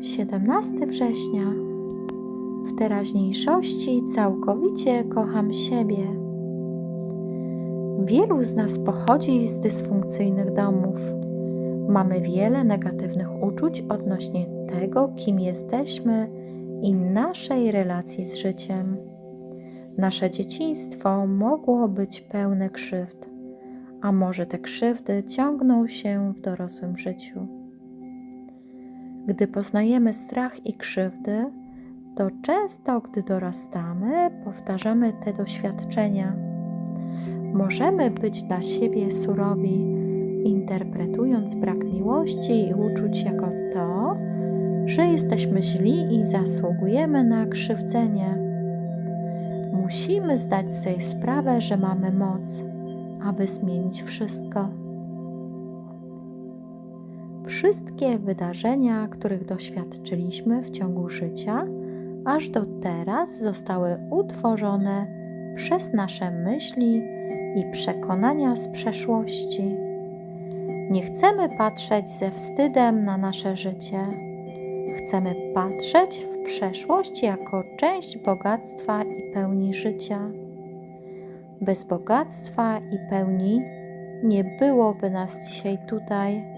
17 września. W teraźniejszości całkowicie kocham siebie. Wielu z nas pochodzi z dysfunkcyjnych domów. Mamy wiele negatywnych uczuć odnośnie tego, kim jesteśmy i naszej relacji z życiem. Nasze dzieciństwo mogło być pełne krzywd, a może te krzywdy ciągną się w dorosłym życiu. Gdy poznajemy strach i krzywdy, to często, gdy dorastamy, powtarzamy te doświadczenia. Możemy być dla siebie surowi, interpretując brak miłości i uczuć jako to, że jesteśmy źli i zasługujemy na krzywdzenie. Musimy zdać sobie sprawę, że mamy moc, aby zmienić wszystko. Wszystkie wydarzenia, których doświadczyliśmy w ciągu życia, aż do teraz zostały utworzone przez nasze myśli i przekonania z przeszłości. Nie chcemy patrzeć ze wstydem na nasze życie. Chcemy patrzeć w przeszłość jako część bogactwa i pełni życia. Bez bogactwa i pełni nie byłoby nas dzisiaj tutaj.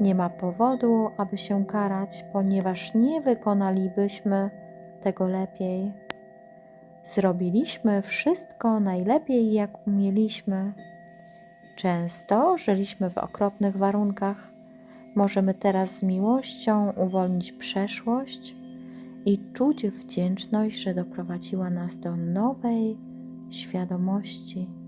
Nie ma powodu, aby się karać, ponieważ nie wykonalibyśmy tego lepiej. Zrobiliśmy wszystko najlepiej, jak umieliśmy. Często żyliśmy w okropnych warunkach. Możemy teraz z miłością uwolnić przeszłość i czuć wdzięczność, że doprowadziła nas do nowej świadomości.